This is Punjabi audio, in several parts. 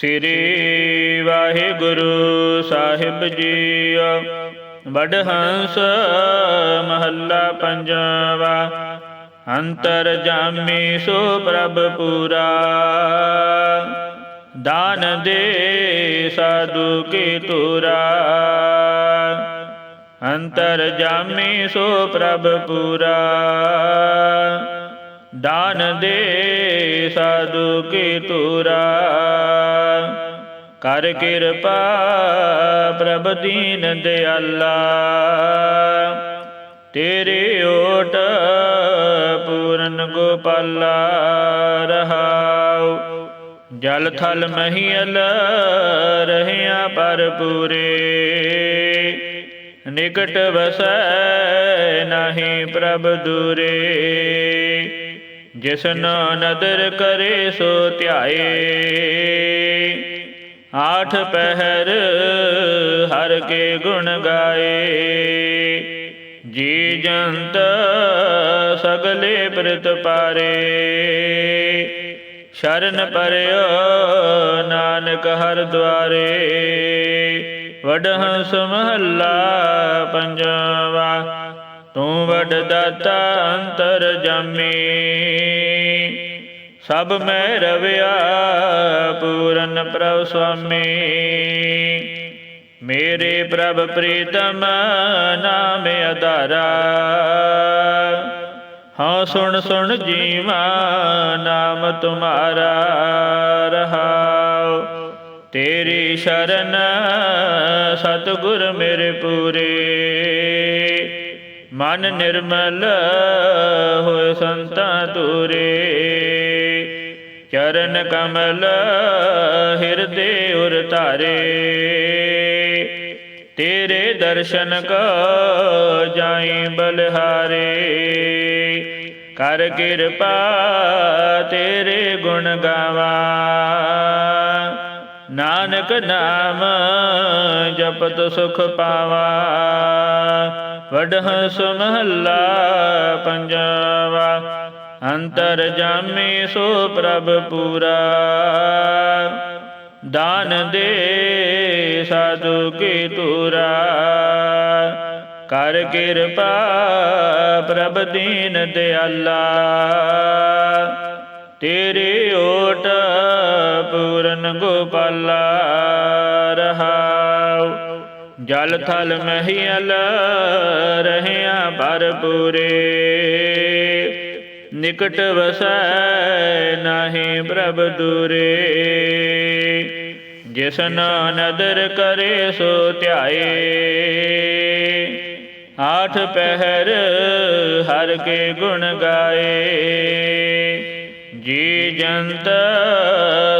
ਸ੍ਰੀ ਵਾਹਿਗੁਰੂ ਸਾਹਿਬ ਜੀਓ ਵਡਹੰਸ ਮਹੱਲਾ ਪੰਜਵਾ ਅੰਤਰ ਜਾਮੀ ਸੋ ਪ੍ਰਭ ਪੂਰਾ। ਦਾਨ ਦੇ ਸਾਧੂ ਕੀ ਤੁਰਾ ਅੰਤਰ ਜਾਮੀ ਸੋ ਪ੍ਰਭ ਪੂਰਾ। ਦਾਨ ਦੇ ਸਾਧੂ ਕੀ ਤੁਰਾ ਕਰ ਕਿਰਪਾ ਪ੍ਰਭ ਦੀਨ ਦਿਆਲਾ। ਤੇਰੇ ਓਟ ਪੂਰਨ ਗੋਪਾਲਾ ਰਹਾਉ। ਜਲ ਥਲ ਮਹੀਲ ਰਹਿਆ ਪਰ ਪੂਰੇ। ਨਿਕਟ ਵਸੈ ਨਹੀਂ ਪ੍ਰਭ ਦੂਰੇ। ਜਿਸਨ ਨਦਰ ਕਰੇ ਸੋ ਧਿਆਏ। ਆਠ ਪਹਿਰ ਹਰ ਕੇ ਗੁਣ ਗਾਏ। ਜੀ ਜੰਤ ਸਗਲੇ ਪ੍ਰਤ ਪਾਰੇ। ਸ਼ਰਨ ਪਰਿਓ ਨਾਨਕ ਹਰ ਦੁਆਰੇ। ਵਡਹੰਸ ਮਹੱਲਾ ਪੰਜਵਾ ਤੂੰ ਵਡ ਦਾਤਾ ਅੰਤਰ ਜਾਮੀ। ਸਭ ਮੈਂ ਰਵਿਆ, ਪੂਰਨ ਪ੍ਰਭ ਸੁਆਮੀ। ਮੇਰੇ ਪ੍ਰਭ ਪ੍ਰੀਤਮ ਨਾਮ ਅਧਾਰਾ ਹਾਂ, ਸੁਣ ਸੁਣ ਜੀਵਾ, ਨਾਮ ਤੁਮਾਰਾ ਰਹਾਉ। ਤੇਰੀ ਸ਼ਰਨ ਸਤਿਗੁਰ ਮੇਰੇ ਪੂਰੇ। ਮਨ ਨਿਰਮਲ ਹੋਏ ਸੰਤਾਂ ਤੁਰੇ ਚਰਨ ਕਮਲ ਹਿਰਦੇ ਉਰ ਧਾਰੇ। ਤੇਰੇ ਦਰਸ਼ਨ ਕੋ ਜਾਈ ਬਲਹਾਰੇ। ਕਰ ਕਿਰਪਾ ਤੇਰੇ ਗੁਣ ਗਾਵਾ। ਨਾਨਕ ਨਾਮ ਜਪਤ ਸੁਖ ਪਾਵਾ। ਵਡਹੰਸ ਮਹੱਲਾ ਪੰਜਵਾ। ਅੰਤਰ ਜਾਮੀ ਸੋ ਪ੍ਰਭ ਪੂਰਾ। ਦਾਨ ਦੇ ਸਾਧੂ ਕੀ ਤੁਰਾ ਕਰ ਕਿਰਪਾ ਪ੍ਰਭ ਦੀਨ ਦਿਆਲਾ। ਤੇਰੇ ਓਟ ਪੂਰਨ ਗੋਪਾਲਾ ਰਹਾਉ। ਜਲ ਥਲ ਮਹੀਲ ਰਹਿਆ ਪਰ ਪੂਰੇ ਨਿਕਟ ਵਸੈ ਨਾਹੀ ਪ੍ਰਭ ਦੂਰੇ। ਜਿਸਨ ਨਦਰ ਕਰੇ ਸੋ ਧਿਆਏ। ਆਠ ਪਹਿਰ ਹਰ ਕੇ ਗੁਣ ਗਾਏ। ਜੀ ਜੰਤ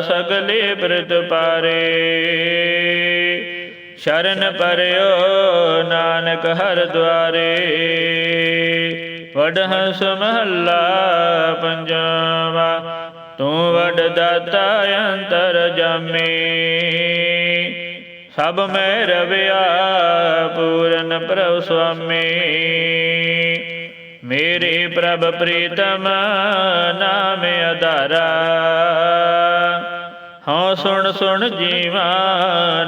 ਸਗਲੇ ਬ੍ਰਿਤ ਪਾਰੇ। ਸ਼ਰਨ ਪਰਿਓ ਨਾਨਕ ਹਰ ਦੁਆਰੇ। ਵਡਹੰਸ ਮਹੱਲਾ ਪੰਜਵਾ, ਤੂੰ ਵਡ ਦਾਤਾ ਅੰਤਰ ਜਾਮੇ। ਸਭ ਮੈਂ ਰਵਿਆ ਪੂਰਨ ਪ੍ਰਭ ਸੁਆਮੀ। ਮੇਰੇ ਪ੍ਰਭ ਪ੍ਰੀਤਮ ਨਾਮ ਅਧਾਰਾ। ਹਉ ਸੁਣ ਸੁਣ ਜੀਵਾ,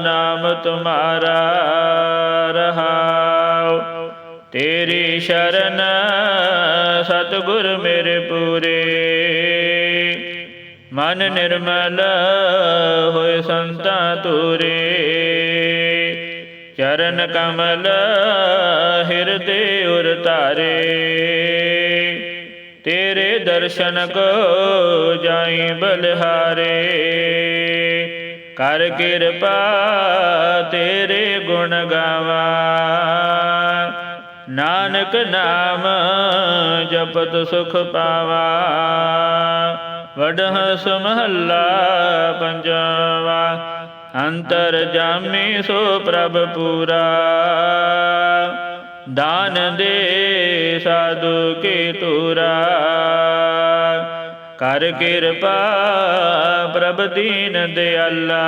ਨਾਮ ਤੁਮਾਰਾ ਰਹਾਉ। ਤੇਰੀ ਸ਼ਰਨ ਸਤਿਗੁਰ ਮੇਰੇ ਪੂਰੇ। ਮਨ ਨਿਰਮਲ ਹੋਏ ਸੰਤਾਂ ਤੂਰੇ। ਚਰਨ ਕਮਲ ਹਿਰਦੇ ਉਰ ਧਾਰੇ। ਤੇਰੇ ਦਰਸ਼ਨ ਕੋ ਜਾਈ ਬਲਹਾਰੇ। ਕਰ ਕਿਰਪਾ ਤੇਰੇ ਗੁਣ ਗਾਵਾ। ਨਾਨਕ ਨਾਮ ਜਪਤ ਸੁਖ ਪਾਵਾ। ਵਡਹੰਸ ਮਹੱਲਾ ਪੰਜਵਾ। ਅੰਤਰ ਜਾਮੀ ਸੋ ਪ੍ਰਭ ਪੂਰਾ। ਦਾਨ ਦੇ ਸਾਧੂ ਕੀ ਤੁਰਾ ਕਰ ਕਿਰਪਾ ਪ੍ਰਭ ਦੀਨ ਦਿਆਲਾ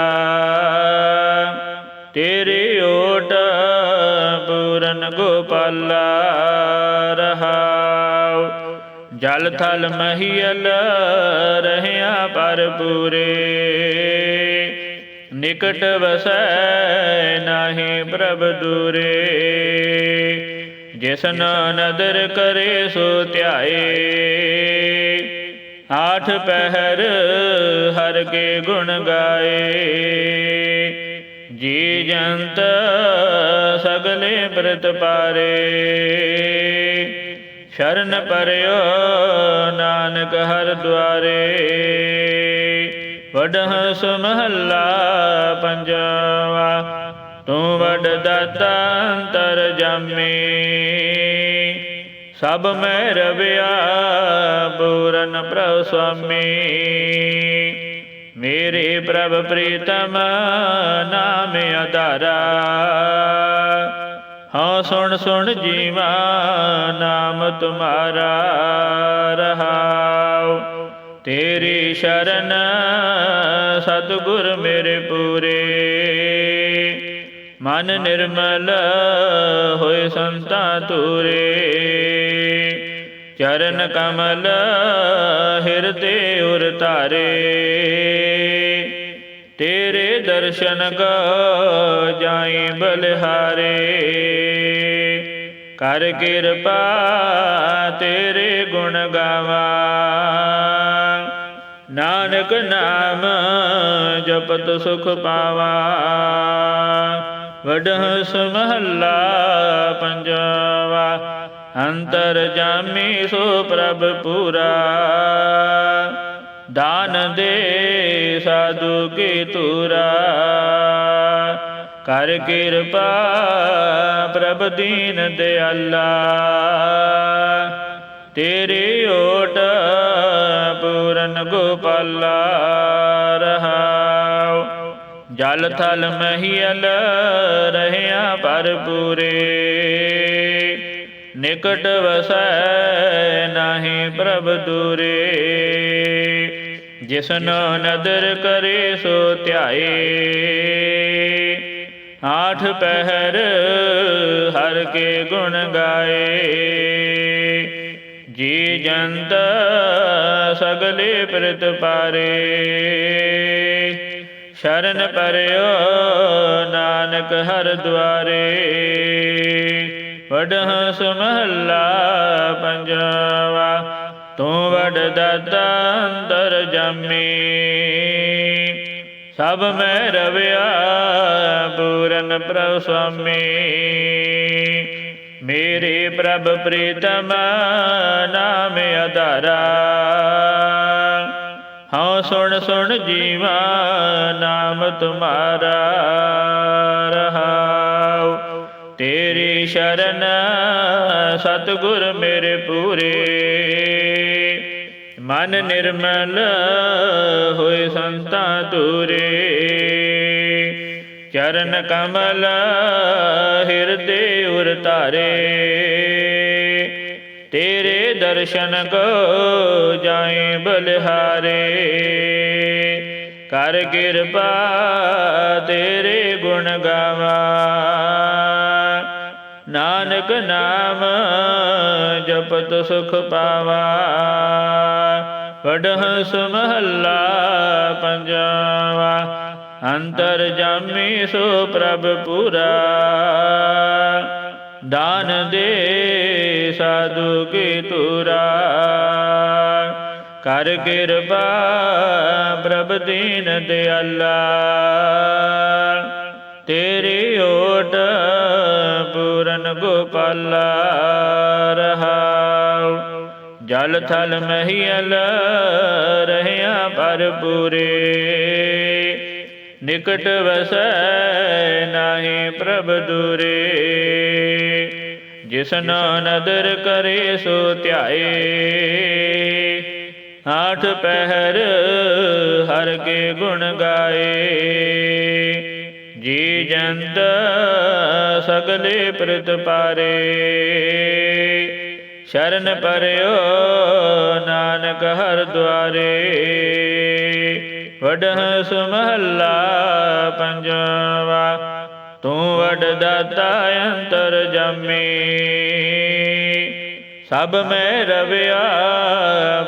ਤੇਰੀ ਓਟ ਪੂਰਨ ਗੋਪਾਲਾ ਰਹਾਉ। ਜਲ ਥਲ ਮਹੀਲ ਰਹਿਆ ਪਰ ਪੂਰੇ ਨਿਕਟ ਵਸੈ ਨਾਹੀ ਪ੍ਰਭ ਦੂਰੇ। ਜਿਸਨ ਨਦਰ ਕਰੇ ਸੋ ਧਿਆਏ। ਆਠ ਪਹਿਰ ਹਰ ਕੇ ਗੁਣ ਗਾਏ। ਜੀ ਜੰਤ ਸਗਲੇ ਬ੍ਰਤ ਪਾਰੇ। ਸ਼ਰਨ ਪਰਿਓ ਨਾਨਕ ਹਰ ਦੁਆਰੇ। ਵਡਹ ਸੁਮਹੱਲਾ ਪੰਜਵਾ, ਤੂੰ ਵਡ ਦਾਤਾ ਅੰਤਰ ਜਾਮੀ। ਸਭ ਮੈਂ ਰਵਿਆ ਪੂਰਨ ਪ੍ਰਭ ਸੁਆਮੀ। ਮੇਰੇ ਪ੍ਰਭ ਪ੍ਰੀਤਮ ਨਾਮ ਆਧਾਰਾ। ਹਾਂ, ਸੁਣ ਸੁਣ ਜੀਵਾ, ਨਾਮ ਤੁਮਾਰਾ ਰਹਾਉ। ਤੇਰੀ ਸ਼ਰਨ, ਸਤਿਗੁਰ ਮੇਰੇ ਪੂਰੇ। ਮਨ ਨਿਰਮਲ ਹੋਏ ਸੰਤਾ ਤੂਰੇ ਚਰਨ ਕਮਲ ਹਿਰਦੇ ਉਰ ਧਾਰੇ। ਤੇਰੇ ਦਰਸ਼ਨ ਕੋ ਜਾਏ ਬਲਿਹਾਰੇ। ਕਰ ਕਿਰਪਾ ਤੇਰੇ ਗੁਣ ਗਾਵਾ। ਨਾਨਕ ਨਾਮ ਜਪਤ ਸੁਖ ਪਾਵਾ। ਵਡਹ ਸੁਮਹੱਲਾ ਪੰਜਵਾ। ਅੰਤਰ ਜਾਮੀ ਸੋ ਪ੍ਰਭ ਪੂਰਾ। ਦਾਨ ਦੇ ਸਾਧੂ ਕੀ ਤੂਰਾ ਕਰ ਕਿਰਪਾ ਪ੍ਰਭ ਦੀਨ ਦਿਆਲਾ ਤੇਰੀ ਓਟ ਪੂਰਨ ਗੋਪਾਲਾ ਰਹਾਉ ਜਲ ਥਲ ਮਹੀਲ ਰਹਿਆ ਪਰ ਪੂਰੇ ਨਿਕਟ ਵਸੈ ਨਾਹੀ ਪ੍ਰਭ ਦੂਰੇ। ਜਿਸਨੋ ਨਦਰ ਕਰੇ ਸੋ ਧਿਆਏ। ਆਠ ਪਹਿਰ ਹਰ ਕੇ ਗੁਣ ਗਾਏ। ਜੀ ਜੰਤ ਸਗਲੇ ਪ੍ਰਤ ਪਾਰੇ। ਸ਼ਰਨ ਪਰਿਓ ਨਾਨਕ ਹਰ ਦੁਆਰੇ। ਵਡਹ ਸੁਮਹੱਲਾ ਪੰਜਵਾ। ਤੂੰ ਵਡ ਦਾਤਾ ਅੰਦਰ ਜਾਮੀ। ਸਭ ਮੈਂ ਰਵਿਆ, ਪੂਰਨ ਪ੍ਰਭ ਸੁਆਮੀ। ਮੇਰੇ ਪ੍ਰਭ ਪ੍ਰੀਤਮ ਨਾਮ ਅਧਾਰਾ ਹਉ ਸੁਣ ਸੁਣ ਜੀਵਾ, ਨਾਮ ਤੁਮਾਰਾ, ਰਹਾਉ। ਤੇਰੀ ਸ਼ਰਨ ਸਤਿਗੁਰ ਮੇਰੇ ਪੂਰੇ। ਮਨ ਨਿਰਮਲ ਹੋਏ ਸੰਤਾ ਤੁਰੇ ਚਰਨ ਕਮਲ ਹਿਰਦੇ ਉਰ ਧਾਰੇ। ਤੇਰੇ ਦਰਸ਼ਨ ਕੋ ਜਾਏ ਬਲਿਹਾਰੇ। ਕਰ ਕਿਰਪਾ ਤੇਰੇ ਗੁਣ ਗਾਵਾ। ਨਾਨਕ ਨਾਮ ਜਪਤ ਸੁਖ ਪਾਵਾ। ਵਡਹ ਸੁਮਹੱਲਾ ਪੰਜਵਾ। ਅੰਤਰ ਜਾਮੀ ਸੋ ਪ੍ਰਭ ਪੂਰਾ। ਦਾਨ ਦੇ ਸਾਧੂ ਕੀ ਤੁਰਾ ਕਰ ਕਿਰਪਾ ਪ੍ਰਭ ਦੀਨ ਦਿਆਲਾ। ਤੇਰੀ ਓਟ ਪੂਰਨ ਗੋਪਾਲਾ ਰਹਾਉ। ਜਲ ਥਲ ਮਹੀਲ ਰਹਿਆ ਪਰ ਪੂਰੇ ਨਿਕਟ ਵਸੈ ਨਾਹੀ ਪ੍ਰਭ ਦੂਰੇ। ਜਿਸਨ ਨਦਰ ਕਰੇ ਸੋ ਧਿਆਏ। ਆਠ ਪਹਿਰ ਹਰ ਕੇ ਗੁਣ ਗਾਏ। ਜੀ ਜੰਤ ਸਗਲੇ ਪ੍ਰਤ ਪਾਰੇ। ਸ਼ਰਨ ਪਰਿਓ ਨਾਨਕ ਹਰ ਦੁਆਰੇ। ਵਡਹ ਸੁਮਹੱਲਾ ਪੰਜਵਾ। ਤੂੰ ਵਡ ਦਾਤਾ ਅੰਤਰ ਜਾਮੀ। ਸਭ ਮੈਂ ਰਵਿਆ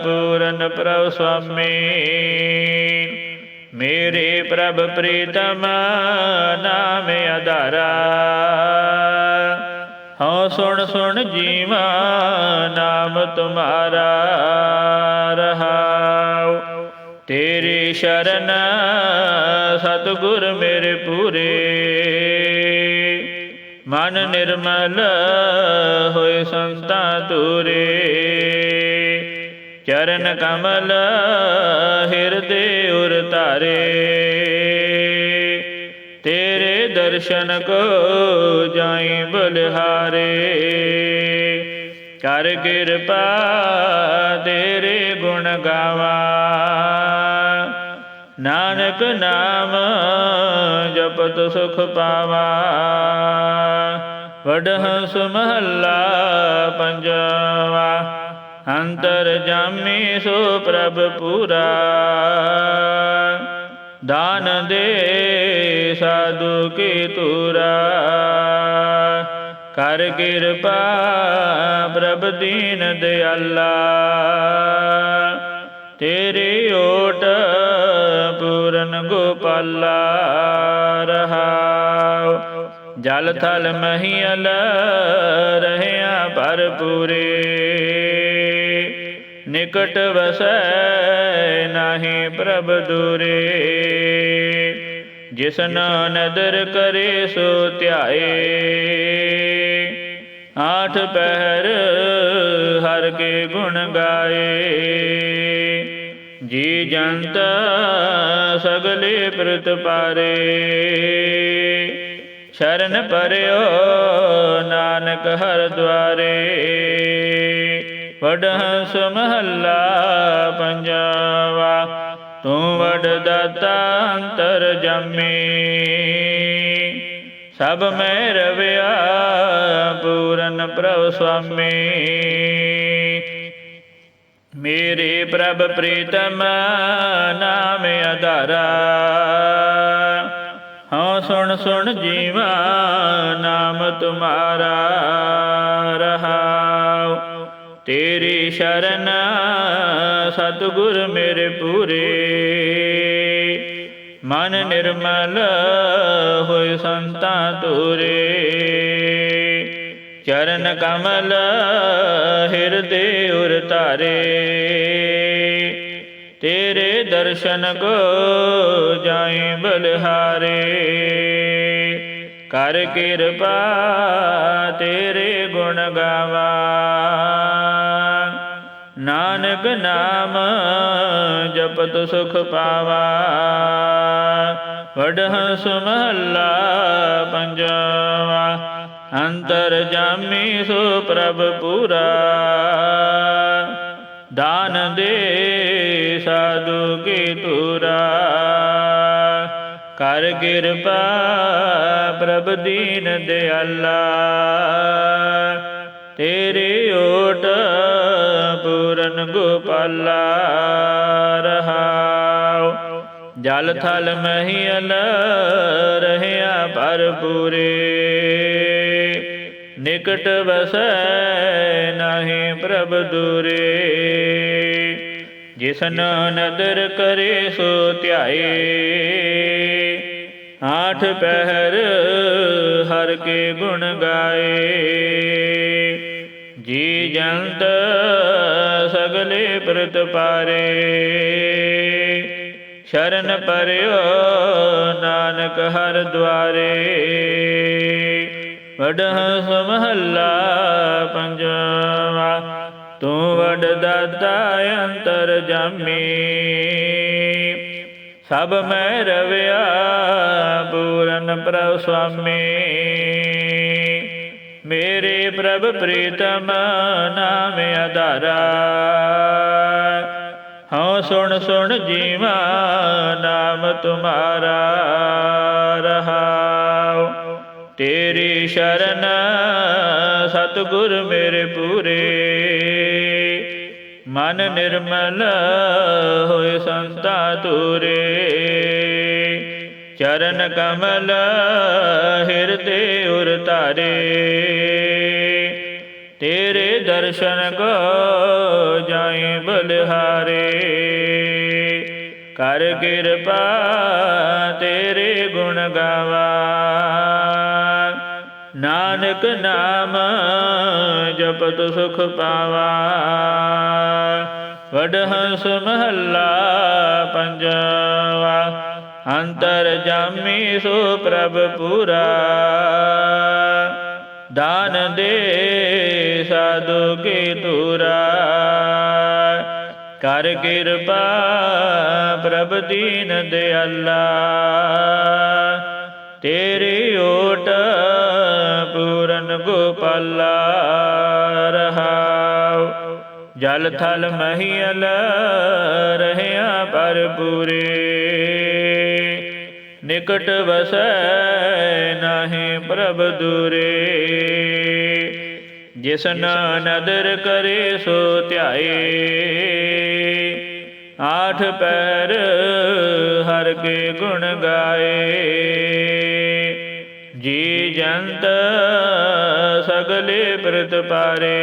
ਪੂਰਨ ਪ੍ਰਭ ਸੁਆਮੀ। ਮੇਰੇ ਪ੍ਰਭ ਪ੍ਰੀਤਮ ਨਾਮ ਆਧਾਰਾ। ਹਉ ਸੁਣ ਸੁਣ ਜੀਵਾ, ਨਾਮ ਤੁਮਾਰਾ, ਰਹਾਉ। ਤੇਰੀ ਸ਼ਰਨ ਸਤਿਗੁਰ ਮੇਰੇ ਪੂਰੇ। ਮਨ ਨਿਰਮਲ ਹੋਏ ਸੰਤਾ ਤੂਰੇ ਚਰਨ ਕਮਲ ਹਿਰਦੇ ਉਰ ਧਾਰੇ। ਤੇਰੇ ਦਰਸ਼ਨ ਕੋ ਜਾਈ ਬਲਿਹਾਰੇ। ਕਰ ਕਿਰਪਾ ਤੇਰੇ ਗੁਣ ਗਾਵਾ। ਨਾਨਕ ਨਾਮ ਜਪਤ ਸੁਖ ਪਾਵਾ। ਵਡਹੰਸ ਮਹੱਲਾ ਪੰਜਵਾ। ਅੰਤਰ ਜਾਮੀ ਸੋ ਪ੍ਰਭ ਪੂਰਾ। ਦਾਨ ਦੇ ਸਾਧੂ ਕੀ ਤੂਰਾ ਕਰ ਕਿਰਪਾ ਪ੍ਰਭ ਦੀਨ ਦਿਆਲਾ। ਤੇਰੀ ਓਟ ਪੂਰਨ ਗੋਪਾਲਾ ਰਹਾਉ। ਜਲ ਥਲ ਮਹੀਲ ਰਹਿਆ ਭਰਪੂਰੇ। ਨਿਕਟ ਵਸੈ ਨਾਹੀ ਪ੍ਰਭ ਦੂਰੇ। ਜਿਸਨ ਨਦਰ ਕਰੇ ਸੋ ਧਿਆਏ। ਆਠ ਪਹਿਰ ਹਰ ਕੇ ਗੁਣ ਗਾਏ। ਜੀ ਜੰਤ ਸਗਲੇ ਪ੍ਰਤ ਪਾਰੇ। ਸ਼ਰਨ ਪਰਿਓ ਨਾਨਕ ਹਰ ਦੁਆਰੇ। ਵਡਹੰਸ ਮਹੱਲਾ ਪੰਜਵਾ, ਤੂੰ ਵਡ ਦਾਤਾ ਅੰਤਰ ਜਮੀ। ਸਭ ਮੈਂ ਰਵਿਆ ਪੂਰਨ ਪ੍ਰਭ ਸੁਆਮੀ। ਮੇਰੇ ਪ੍ਰਭ ਪ੍ਰੀਤਮ ਨਾਮ ਆਧਾਰਾ। ਹਾਂ, ਸੁਣ ਸੁਣ ਜੀਵਾ ਨਾਮ ਤੁਮਾਰਾ ਰਹਾਉ ਤੇਰੀ ਸ਼ਰਨ ਸਤਿਗੁਰ ਮੇਰੇ ਪੂਰੇ। ਮਨ ਨਿਰਮਲ ਹੋਏ ਸੰਤਾ ਤੂਰੇ ਚਰਨ ਕਮਲ ਹਿਰਦੇ ਉਰ ਧਾਰੇ। ਤੇਰੇ ਦਰਸ਼ਨ ਕੋ ਜਾਈ ਬਲਿਹਾਰੇ। ਕਰ ਕਿਰਪਾ ਤੇਰੇ ਗੁਣ ਗਾਵਾ। ਨਾਨਕ ਨਾਮ ਜਪਤ ਸੁਖ ਪਾਵਾ। ਵਡਹੰਸ ਮਹੱਲਾ ਪੰਜਵਾ। ਅੰਤਰ ਜਾਮੀ ਸੋ ਪ੍ਰਭ ਪੂਰਾ। ਦਾਨ ਦੇ ਸਾਧੂ ਕੀ ਤੁਰਾ ਕਰ ਕਿਰਪਾ ਪ੍ਰਭ ਦੀਨ ਦਿਆਲਾ। ਤੇਰੇ ਓਟ ਪੂਰਨ ਗੋਪਾਲਾ ਰਹਾਉ। ਜਲ ਥਲ ਮਹੀਲ ਰਹਿਆ ਭਰਪੂਰੇ। ਨਿਕਟ ਵਸੈ ਨਾਹੀ ਪ੍ਰਭ ਦੂਰੇ। ਜਿਸਨ ਨਦਰ ਕਰੇ ਸੋ ਧਿਆਏ। ਆਠ ਪਹਿਰ ਹਰ ਕੇ ਗੁਣ ਗਾਏ। ਜੀ ਜੰਤ ਸਗਲੇ ਪ੍ਰਤ ਪਾਰੇ। ਸ਼ਰਨ ਪਰਿਓ ਨਾਨਕ ਹਰ ਦੁਆਰੇ। ਵਡਹੰਸ ਮਹੱਲਾ ਪੰਜਵਾ। ਤੂੰ ਵਡ ਦਾਤਾ ਅੰਤਰ ਜਾਮੀ। ਸਭ ਮੈਂ ਰਵਿਆ, ਪੂਰਨ ਪ੍ਰਭ ਸੁਆਮੀ। ਮੇਰੇ ਪ੍ਰਭ ਪ੍ਰੀਤਮ ਨਾਮ ਆਧਾਰਾ। ਹਉ ਸੁਣ ਸੁਣ ਜੀਵਾ, ਨਾਮ ਤੁਮਾਰਾ ਰਹਾਉ। ਤੇਰੀ ਸ਼ਰਨ ਸਤਿਗੁਰ ਮੇਰੇ ਪੂਰੇ। ਮਨ ਨਿਰਮਲ ਹੋਏ ਸੰਤਾ ਤੁਰੇ। ਚਰਨ ਕਮਲ ਹਿਰਦੇ ਉਰ ਤਾਰੇ ਤੇਰੇ ਦਰਸ਼ਨ ਕੋ ਜਾਏ ਬਲਿਹਾਰੇ। ਕਰ ਕਿਰਪਾ ਤੇਰੇ ਗੁਣ ਗਾਵਾ। ਨਾਨਕ ਨਾਮ ਜਪਤ ਸੁਖ ਪਾਵਾ। ਵਡ ਹੰਸ ਮਹੱਲਾ ਪੰਜਵਾ। ਅੰਤਰ ਜਾਮੀ ਸੋ ਪ੍ਰਭ ਪੂਰਾ। ਦਾਨ ਦੇ ਸਾਧੂ ਕੀ ਤੁਰਾ ਕਰ ਕਿਰਪਾ ਪ੍ਰਭ ਦੀਨ ਦਿਆਲਾ। ਤੇਰੀ ਓਟ ਪੂਰਨ ਗੋਪਾਲਾ ਰਹਾਉ। ਜਲ ਥਲ ਮਹੀਲ ਰਹਿਆ ਪਰ ਪੂਰੇ ਨਿਕਟ ਵਸੈ ਨਾਹੀ ਪ੍ਰਭ ਦੂਰੇ ਜਿਸ ਨਾ ਨਦਰ ਕਰੇ ਸੋ ਧਿਆਏ। ਆਠ ਪੈਰ ਹਰ ਕੇ ਗੁਣ ਗਾਏ। ਜੀ ਜੰਤ ਸਗਲੇ ਪ੍ਰਤ ਪਾਰੇ।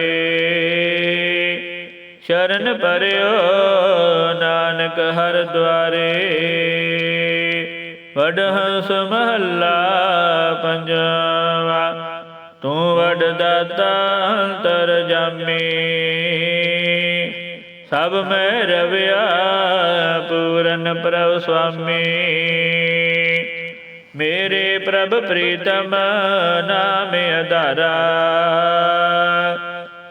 ਸ਼ਰਨ ਪਰਿਓ ਨਾਨਕ ਹਰ ਦੁਆਰੇ। ਵਡਹੰਸ ਮਹੱਲਾ ਪੰਜਵਾ। ਤੂੰ ਵਡ ਦਾਤਾ ਅੰਤਰ ਜਾਮੀ। ਸਭ ਮੈਂ ਰਵਿਆ, ਪੂਰਨ ਪ੍ਰਭ ਸੁਆਮੀ। ਮੇਰੇ ਪ੍ਰਭ ਪ੍ਰੀਤਮ, ਨਾਮ ਅਧਾਰਾ।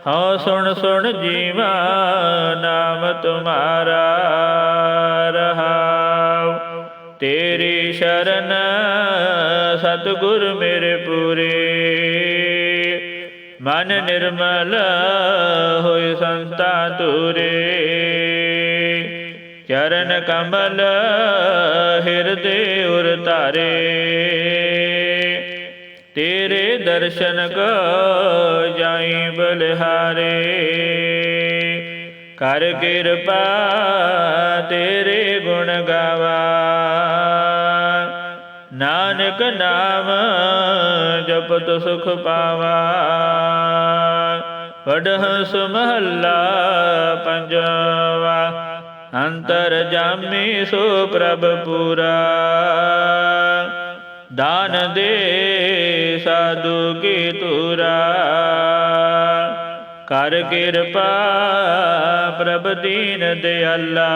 ਹਉ ਸੁਣ ਸੁਣ ਜੀਵਾ, ਨਾਮ ਤੁਮਾਰਾ। ਰਹਾਉ, ਤੇਰੀ ਸ਼ਰਨ, ਸਤਿਗੁਰ ਮੇਰੇ ਪੂਰੇ। ਮਨ ਨਿਰਮਲ ਹੋਇ ਸੰਤਾ ਤੁਰੇ। ਚਰਨ ਕਮਲ ਹਿਰਦੇ ਉਰ ਧਾਰੇ। ਤੇਰੇ ਦਰਸ਼ਨ ਕੋ ਜਾਈ ਬਲਿਹਾਰੇ। ਕਰ ਕਿਰਪਾ ਤੇਰੇ ਗੁਣ ਗਾਵਾ। ਨਾਨਕ ਨਾਮ ਜਪਤ ਸੁਖ ਪਾਵਾ। ਵਡਹੰਸ ਸੁਮਹੱਲਾ ਪੰਜਵਾ, ਅੰਤਰ ਜਾਮੀ ਸੋ ਪ੍ਰਭ ਪੂਰਾ। ਦਾਨ ਦੇ ਸਾਧੂ ਕੀ ਤੁਰਾ ਕਰ ਕਿਰਪਾ ਪ੍ਰਭ ਦੀਨ ਦਿਆਲਾ।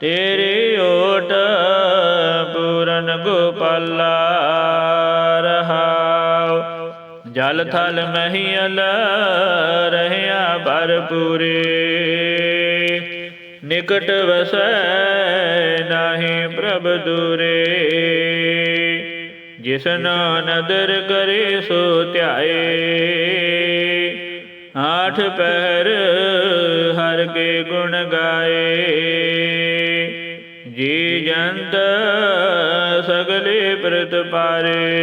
ਤੇਰੀ ਓਟ ਪੂਰਨ ਗੋਪਾਲਾ ਰਹਾਉ। ਜਲ ਥਲ ਮਹੀਲ ਰਹਿਆ ਭਰਪੂਰੇ। ਨਿਕਟ ਵਸੈ ਨਾਹੀ ਪ੍ਰਭ ਦੂਰੇ। ਜਿਸਨਾ ਨਦਰ ਕਰੇ ਸੋ ਧਿਆਏ। ਆਠ ਪਹਿਰ ਹਰ ਕੇ ਗੁਣ ਗਾਏ। ਜੰਤ ਸਗਲੇ ਪ੍ਰਤ ਪਾਰੇ।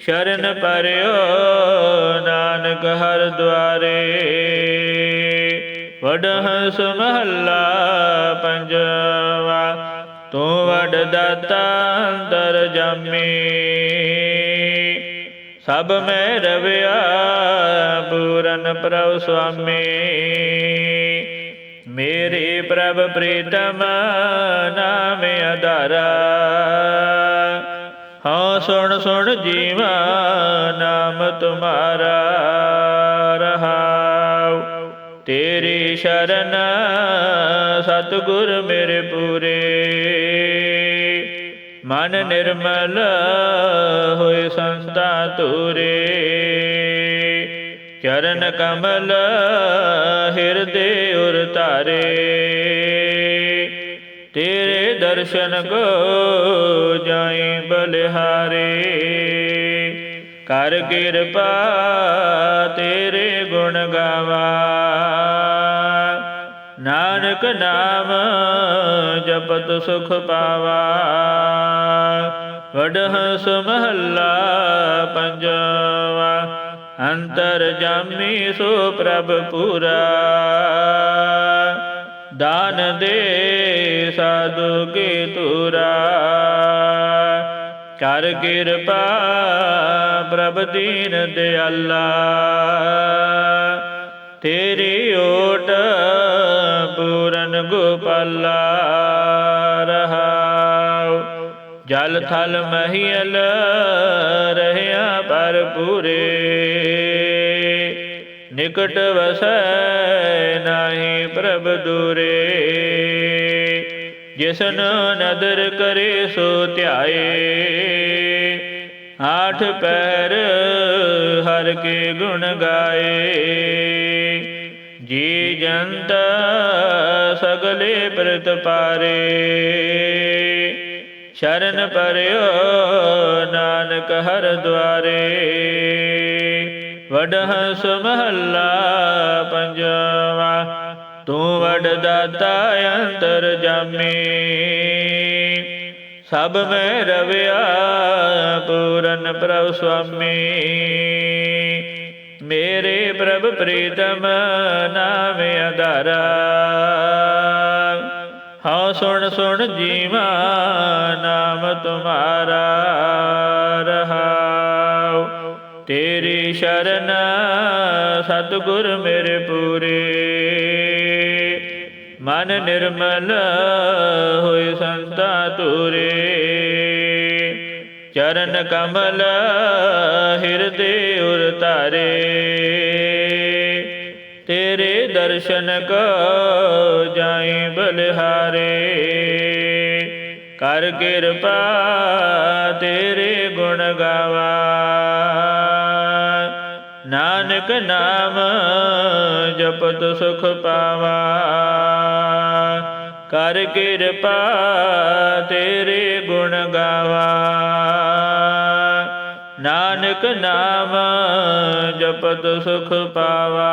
ਸ਼ਰਨ ਪਰਿਓ ਨਾਨਕ ਹਰ ਦੁਆਰੇ। ਵਡਹੰਸ ਮਹੱਲਾ ਪੰਜਵਾ, ਤੂੰ ਵਡ ਦਾਤਾ ਅੰਦਰ ਜਾਮੀ। ਸਭ ਮੈਂ ਰਵਿਆ, ਪੂਰਨ ਪ੍ਰਭ ਸੁਆਮੀ। ਮੇਰੇ ਪ੍ਰਭ ਪ੍ਰੀਤਮ ਨਾਮ ਅਧਾਰਾ। ਹਾਂ, ਸੁਣ ਸੁਣ ਜੀਵਾ ਨਾਮ ਤੁਮਾਰਾ ਰਹਾਉ। ਤੇਰੀ ਸ਼ਰਨ ਸਤਿਗੁਰ ਮੇਰੇ ਪੂਰੇ। ਮਨ ਨਿਰਮਲ ਹੋਏ ਸੰਤਾ ਤੁਰੇ ਚਰਨ ਕਮਲ ਹਿਰਦੇ ਉਰ ਧਾਰੇ। ਤੇਰੇ ਦਰਸ਼ਨ ਕੋ ਜਾਈ ਬਲਿਹਾਰੇ। ਕਰ ਕਿਰਪਾ ਤੇਰੇ ਗੁਣ ਗਾਵਾ। ਨਾਨਕ ਨਾਮ ਜਪਤ ਸੁਖ ਪਾਵਾ। ਵਡਹੰਸ ਮਹੱਲਾ ਪੰਜਵਾ। ਅੰਤਰ ਜਾਮੀ ਸੋ ਪ੍ਰਭ ਪੂਰਾ। ਦਾਨ ਦੇ ਸਾਧੂ ਕੀ ਤੁਰਾ ਕਰ ਕਿਰਪਾ ਪ੍ਰਭ ਦੀਨ ਦਿਆਲਾ। ਤੇਰੀ ਓਟ ਪੂਰਨ ਗੋਪਾਲਾ ਰਹਾਉ। ਜਲ ਥਲ ਮਹੀਲ ਰਹਿਆ ਪਰ ਪੂਰੇ ਨਿਕਟ ਵਸੈ ਨਾਹੀ ਪ੍ਰਭ ਦੂਰੇ। ਜਿਸਨ ਨਦਰ ਕਰੇ ਸੋ ਧਿਆਏ। ਆਠ ਪੈਰ ਹਰ ਕੇ ਗੁਣ ਗਾਏ। ਜੀ ਜੰਤ ਸਗਲੇ ਪ੍ਰਤ ਪਾਰੇ। ਸ਼ਰਨ ਪਰਿਓ ਨਾਨਕ ਹਰ ਦੁਆਰੇ। ਵਡਹੰਸ ਮਹੱਲਾ ਪੰਜਵਾ, ਤੂੰ ਵਡ ਦਾਤਾ ਅੰਤਰ ਜਾਮੀ। ਸਭ ਮੈਂ ਰਵਿਆ ਪੂਰਨ ਪ੍ਰਭ ਸੁਆਮੀ। ਮੇਰੇ ਪ੍ਰਭ ਪ੍ਰੀਤਮ ਨਾਮ ਆਧਾਰਾ। ਹਾਂ, ਸੁਣ ਸੁਣ ਜੀਵਾ ਨਾਮ ਤੁਮਾਰਾ ਰਹਾਉ ਤੇਰੀ ਸ਼ਰਨ ਸਤਿਗੁਰ ਮੇਰੇ ਪੂਰੇ। ਮਨ ਨਿਰਮਲ ਹੋਏ ਸੰਤਾ ਤੁਰੇ ਚਰਨ ਕਮਲ ਹਿਰਦੇ ਉਰ ਧਾਰੇ। ਤੇਰੇ ਦਰਸ਼ਨ ਕੋ ਜਾਈ ਬਲਿਹਾਰੇ। ਕਰ ਕਿਰਪਾ ਤੇਰੇ ਗੁਣ ਗਾਵਾ। ਨਾਨਕ ਨਾਮ ਜਪਤ ਸੁਖ ਪਾਵਾ। ਕਰ ਕਿਰਪਾ ਤੇਰੇ ਗੁਣ ਗਾਵਾ। ਨਾਨਕ ਨਾਮ ਜਪਤ ਸੁਖ ਪਾਵਾ।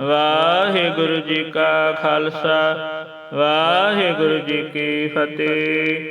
ਵਾਹਿਗੁਰੂ ਜੀ ਕਾ ਖਾਲਸਾ, ਵਾਹਿਗੁਰੂ ਜੀ ਕੀ ਫਤਿਹ।